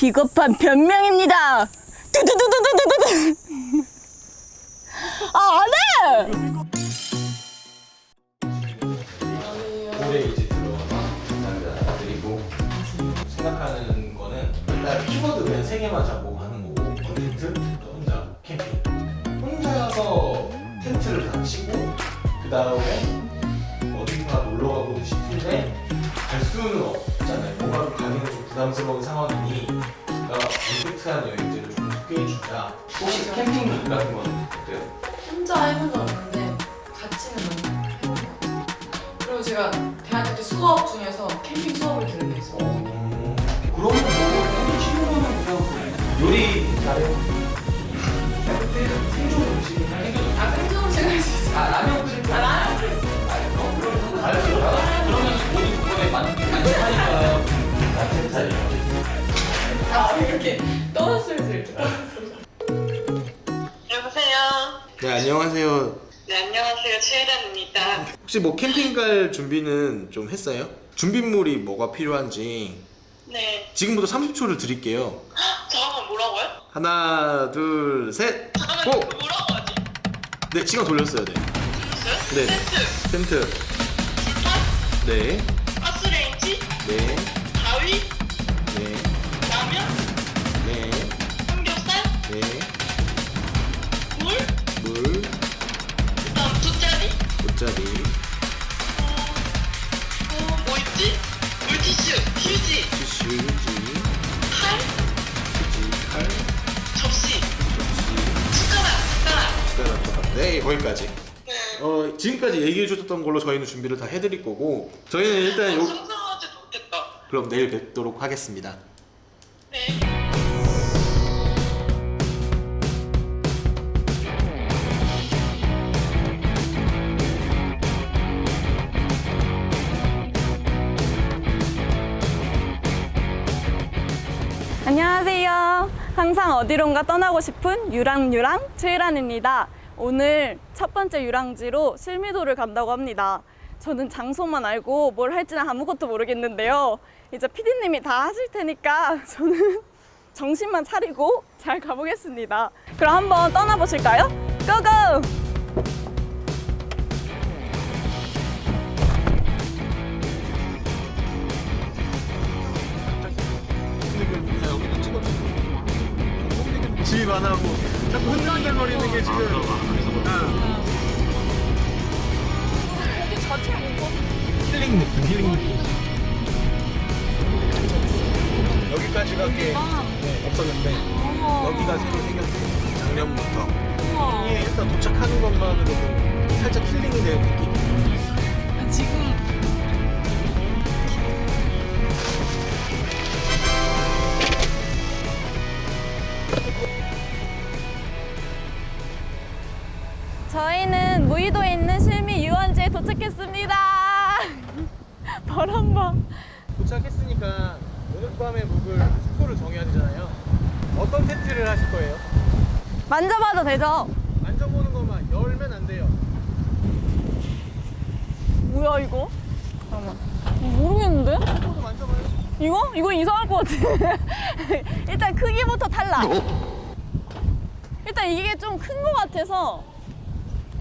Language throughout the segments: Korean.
비겁한 변명입니다. 두두두두두두두. 아, 안 해! 올해 이제 들어가서 남자들이고 생각하는 거는 일단 키워드 그냥 세 개만 잡고 가는 거고 컨텐츠 또 혼자 캠핑 혼자서 텐트를 다 치고 그 다음에 어딘가 놀러 가고 싶은데 갈 수는 없잖아요 부담스러운 상황이니 그러니까 언택트한 여행지를 좀 소개해 주자 혹시 캠핑 같은 건 어때요? 혼자 해본 적 없는데 같이는 너무 해본 것 같아요. 그리고 제가 대학교 때 수업 중에서 캠핑 수업을 들은 게 있어요. 어, 그러면 뭐 친구는 그냥 요리 잘해요. 생존 생겨도 아 생존 제가 할수 있어요. 아 라면 끓일 아 나랑 그래. 잘했어. 그러면 본인 그거에 만 만족하니까 같은. 아 이렇게 떠났어요. 여보세요. 네 안녕하세요. 네 안녕하세요 최혜란입니다. 혹시 뭐 캠핑 갈 준비는 좀 했어요? 준비물이 뭐가 필요한지 네. 지금부터 30초를 드릴게요. 잠깐만 뭐라고요? 하나 둘 셋. 잠깐만 고! 이거 뭐라고 하지? 네 시간 돌렸어요. 네. 들었어요? 네. 텐트, 텐트. 불판, 네. 가스레인지, 네. 돗자리. 어, 뭐 있지? 물티슈, 휴지, 티슈, 휴지, 칼, 휴지, 칼, 접시, 접시, 숟가락, 숟가락. 숟가락. 네, 거기까지. 네. 어, 지금까지 얘기해 주셨던 걸로 저희는 준비를 다 해드릴 거고 저희는 일단 요 상상하지도 못했다. 그럼 내일 뵙도록 하겠습니다. 네. 안녕하세요. 항상 어디론가 떠나고 싶은 유랑유랑 최일환입니다. 오늘 첫 번째 유랑지로 실미도를 간다고 합니다. 저는 장소만 알고 뭘 할지는 아무것도 모르겠는데요. 이제 피디님이 다 하실 테니까 저는 정신만 차리고 잘 가보겠습니다. 그럼 한번 떠나보실까요? 고고! 안 하고. 자꾸 흔들흔들거리는 게 지금. 힐링 느낌, 힐링 느낌. 여기까지가 꽤 네, 없었는데 여기가 새로 생겼어요. 작년부터. 이게 일단 도착하는 것만으로도 살짝 힐링이 되는 느낌. 저희는 무의도에 있는 실미 유원지에 도착했습니다. 바람방. 도착했으니까 오늘 밤에 묵을 숙소를 정해야 되잖아요. 어떤 텐트를 하실 거예요? 만져봐도 되죠? 만져보는 것만 열면 안 돼요. 뭐야 이거? 잠깐만. 모르겠는데? 한번도 만져봐요. 이거? 이거 이상할 것 같아. 일단 크기부터 탈락. 일단 이게 좀 큰 것 같아서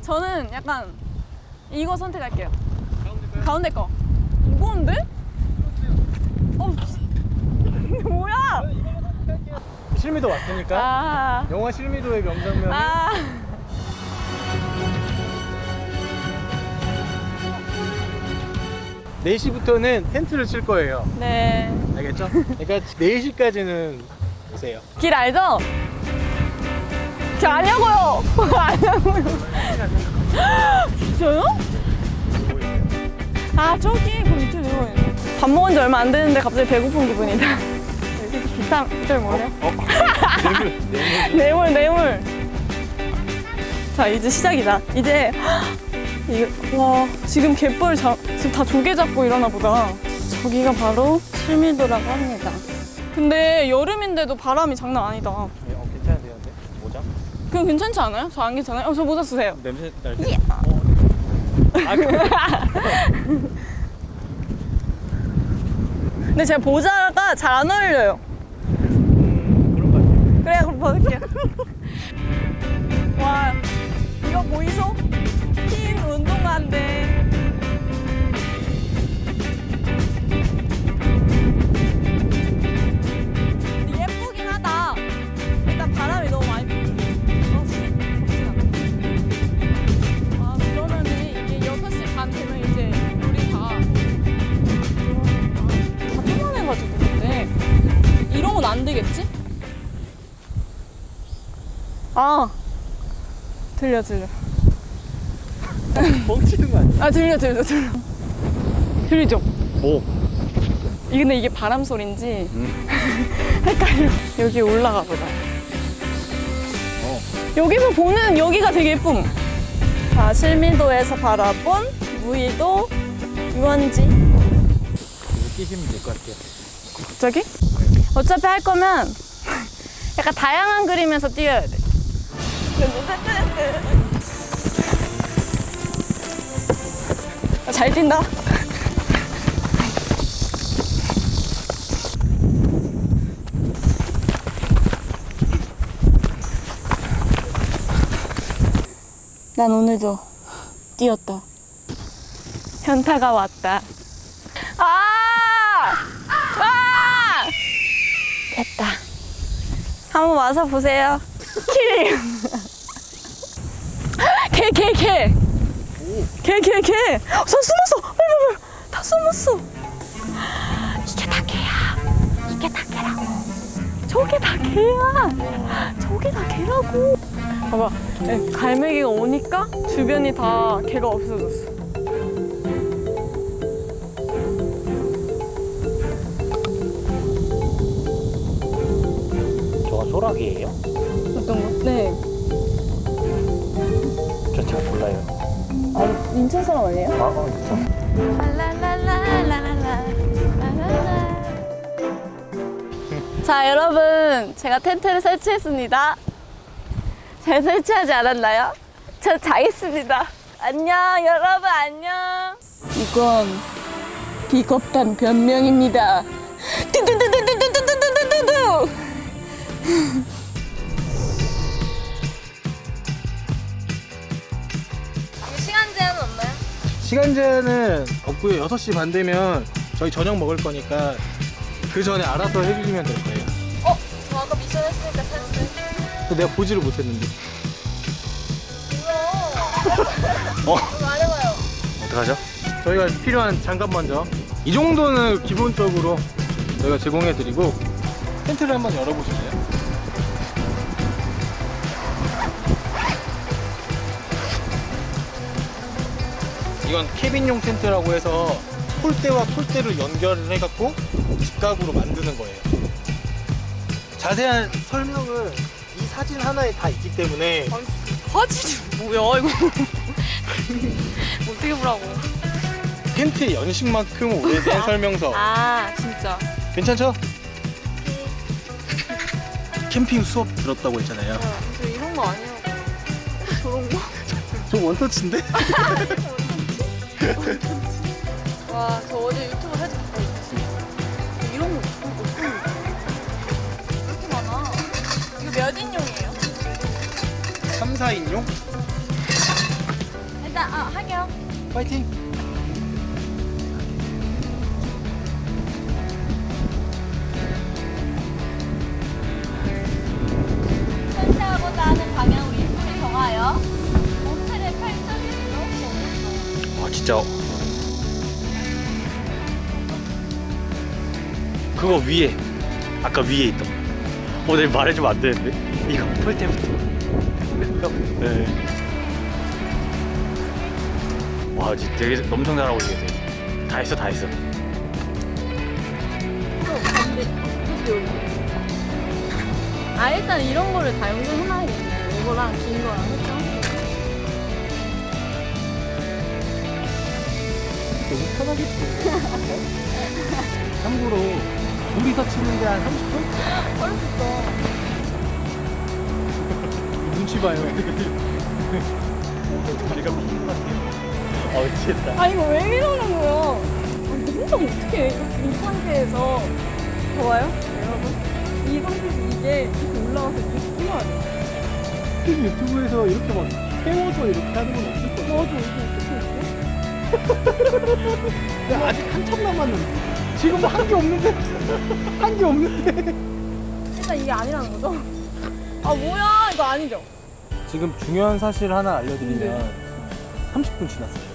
저는 약간 이거 선택할게요. 가운데 거. 무거운데? 어, 뭐야? 실미도 왔으니까 아, 영화 실미도의 명장면을 아. 네 4시부터는 텐트를 칠 거예요. 네. 알겠죠? 그러니까 4시까지는 오세요. 길 알죠? 길 아냐고요. 아냐고요. 진짜요? 아 저기 그 밑에 내려가네. 밥 먹은 지 얼마 안 됐는데 갑자기 배고픈 기분이다. 비타 비타 뭐래? 뇌물, 뇌물. 뇌물 뇌물. 자 이제 시작이다. 이제 이게 와 지금 갯벌 잡 지금 다 조개 잡고 이러나 보다. 저기가 바로 실미도라고 합니다. 근데 여름인데도 바람이 장난 아니다. 어, 괜찮으세요? 근데? 모자? 그건 괜찮지 않아요? 저 안 괜찮아요? 어, 저 모자 쓰세요. 냄새 날 때. 어. 아, 그 근데 제가 모자가 잘 안 어울려요. 웃겨. 와, 이거 보이소? 흰 운동화인데. 아 들려 들려 뻥치는 거 아니야? 아 들려 들려 들려 들리죠? 뭐? 이 근데 이게 바람 소리인지 헷갈려 여기 올라가 보자 어. 여기서 보는 여기가 되게 예쁨 자 실미도에서 바라본 무의도 유원지 이거 끼시면 될 것 같아요. 갑자기? 어차피 할 거면 약간 다양한 그림에서 띄워야 돼. 아, 잘 뛴다. 난 오늘도 뛰었다. 현타가 왔다. 아! 아! 됐다. 한번 와서 보세요. 킬! 개, 개, 개! 개, 개, 개! 저 숨었어! 빨리, 빨리, 빨리. 다 숨었어! 이게 다 개야. 이게 다 개라고. 저게 다 개야. 저게 다 개라고. 봐봐. 네, 갈매기가 오니까 주변이 다 개가 없어졌어. 저가 소라기예요? 어떤 거? 네. 아, 인천 사람 아니에요? 아, 어, 자, 여러분, 제가 텐트를 설치했습니다. 잘 설치하지 않았나요? 저 자겠습니다. 안녕, 여러분, 안녕. 이건 비겁단 변명입니다. 뚜두두두두두두두두두두. 시간 제한은 없고요. 6시 반 되면 저희 저녁 먹을 거니까 그 전에 알아서 해주시면 될 거예요. 어, 저 아까 미션 했으니까 찬스. 근데 내가 보지를 못했는데. 어, 말해봐요. 어떡하죠? 저희가 필요한 장갑 먼저. 이 정도는 기본적으로 저희가 제공해드리고 텐트를 한번 열어보실래요? 이건 캐빈용 텐트라고 해서 폴대와 폴대를 연결을 해갖고 직각으로 만드는 거예요. 자세한 설명은 이 사진 하나에 다 있기 때문에 화질이 뭐야, 이거. 어떻게 보라고. 텐트의 연식만큼 오래된 설명서 아, 진짜. 괜찮죠? 캠핑 수업 들었다고 했잖아요. 저 이런 거 아니라고. 저런 거? 저 원터치인데? 와, 저 어제 유튜브 살짝 봤다, 이거. 이런 거? 왜 이렇게 많아? 이거 몇 인용이에요? 3, 4인용? 일단, 아, 할게요. 파이팅! 진짜. 그거 위에 아까 위에 있던 어 내가 말해주면 안 되는데? 이거 폴 때부터. 네. 와 진짜 되게 엄청 잘하고 계세요 다 했어 다 했어. 아 일단 이런 거를 다 연결해놔야겠네. 이거랑 긴 거랑 너무 편하겠지 참고로 둘이서 치는데 한 30분? 어렵겠다 눈치 봐요 다리가 미친 것 같아요 어 미치겠다 아 이거 왜 이러는 거야 아 이거 혼자 어떻게 해? 이 상태에서 좋아요? 여러분? 이 상태에서 이게 이렇게 올라와서 이렇게 신어야 돼. 특히 유튜브에서 이렇게 막 세워서 이렇게 하는 건 없을 거야. 맞아, 이거? 근데 아직 한참 남았는데. 지금 뭐한게 없는데? 한 게 없는데? 일단 이게 아니라는 거죠? 아, 뭐야. 이거 아니죠? 지금 중요한 사실 하나 알려드리면 30분 지났어요.